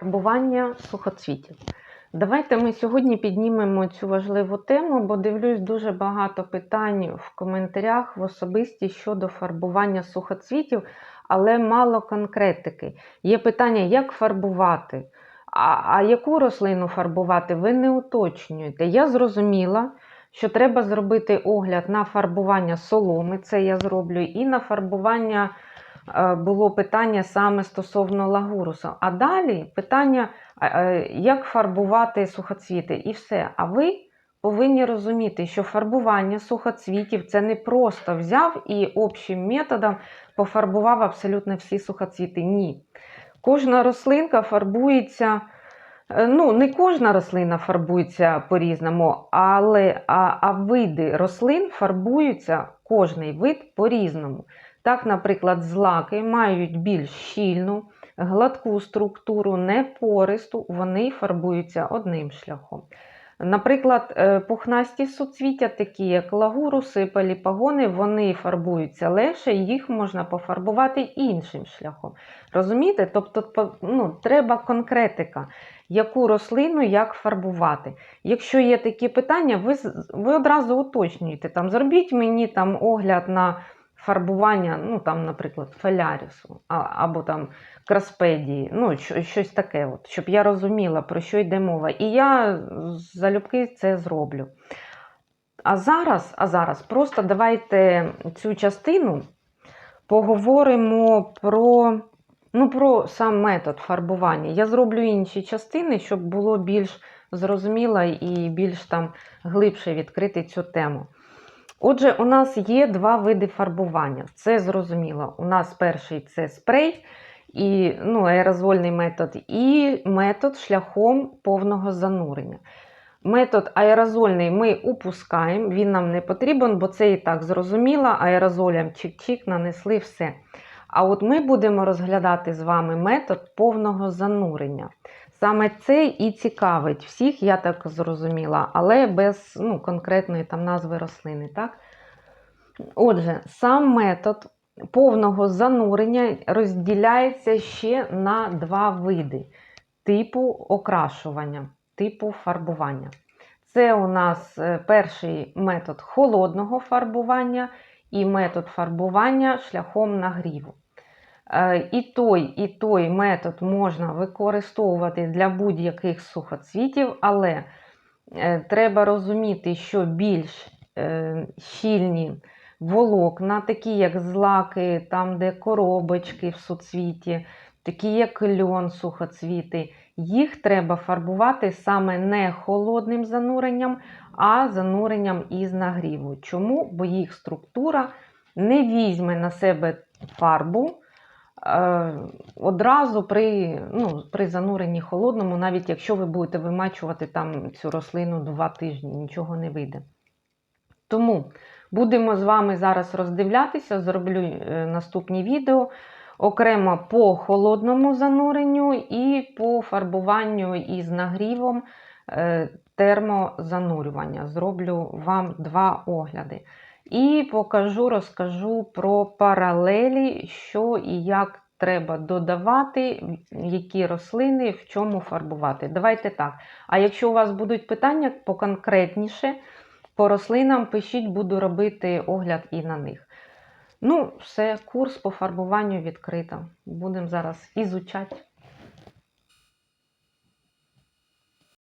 Фарбування сухоцвітів. Давайте ми сьогодні піднімемо цю важливу тему, бо дивлюсь дуже багато питань в коментарях в особисті щодо фарбування сухоцвітів, але мало конкретики. Є питання, як фарбувати, а, а яку рослину фарбувати, ви не уточнюєте. Я зрозуміла, що треба зробити огляд на фарбування соломи, це я зроблю, і на фарбування було питання саме стосовно лагурусу. А далі питання, е, е, як фарбувати сухоцвіти, і все. А ви повинні розуміти, що фарбування сухоцвітів це не просто взяв і общим методом пофарбував абсолютно всі сухоцвіти. Ні. Кожна рослинка фарбується. е, Ну, не кожна рослина фарбується по-різному, але а, а види рослин фарбуються кожний вид по-різному. Так, наприклад, злаки мають більш щільну, гладку структуру, не пористу, вони фарбуються одним шляхом. Наприклад, е, пухнасті суцвіття, такі як лагуруси, паліпагони, вони фарбуються легше, їх можна пофарбувати іншим шляхом. Розумієте? Тобто ну, треба конкретика, яку рослину як фарбувати. Якщо є такі питання, ви, ви одразу уточнюєте, там, зробіть мені там, огляд на фарбування, ну, там, наприклад, фолярісу або там краспедії, ну, щось таке, от, щоб я розуміла, про що йде мова. І я залюбки це зроблю. А зараз, а зараз просто давайте цю частину поговоримо про, ну, про сам метод фарбування. Я зроблю інші частини, щоб було більш зрозуміло і більш там глибше відкрити цю тему. Отже, у нас є два види фарбування. Це зрозуміло. У нас перший це спрей, і, ну, аерозольний метод, і метод шляхом повного занурення. Метод аерозольний ми упускаємо, він нам не потрібен, бо це і так зрозуміло. Аерозолям чик-чик нанесли все. А от ми будемо розглядати з вами метод повного занурення. Саме це і цікавить всіх, я так зрозуміла, але без ну, конкретної там назви рослини. Так? Отже, сам метод повного занурення розділяється ще на два види типу окрашування, типу фарбування. Це у нас е, перший метод холодного фарбування і метод фарбування шляхом нагріву. Е, І той, і той метод можна використовувати для будь-яких сухоцвітів, але е, треба розуміти, що більш е, щільні волокна, такі як злаки, там, де коробочки в суцвіті, такі як льон, сухоцвіти, їх треба фарбувати саме не холодним зануренням, а зануренням із нагріву. Чому? Бо їх структура не візьме на себе фарбу одразу при, ну, при зануренні холодному, навіть якщо ви будете вимачувати там цю рослину два тижні, нічого не вийде. Тому будемо з вами зараз роздивлятися, зроблю е, наступні відео окремо по холодному зануренню і по фарбуванню із нагрівом е, термозанурювання. Зроблю вам два огляди. І покажу, розкажу про паралелі, що і як треба додавати, які рослини, в чому фарбувати. Давайте так. А якщо у вас будуть питання поконкретніше, по рослинам пишіть, буду робити огляд і на них. Ну, все, курс по фарбуванню відкрито. Будемо зараз ізучати.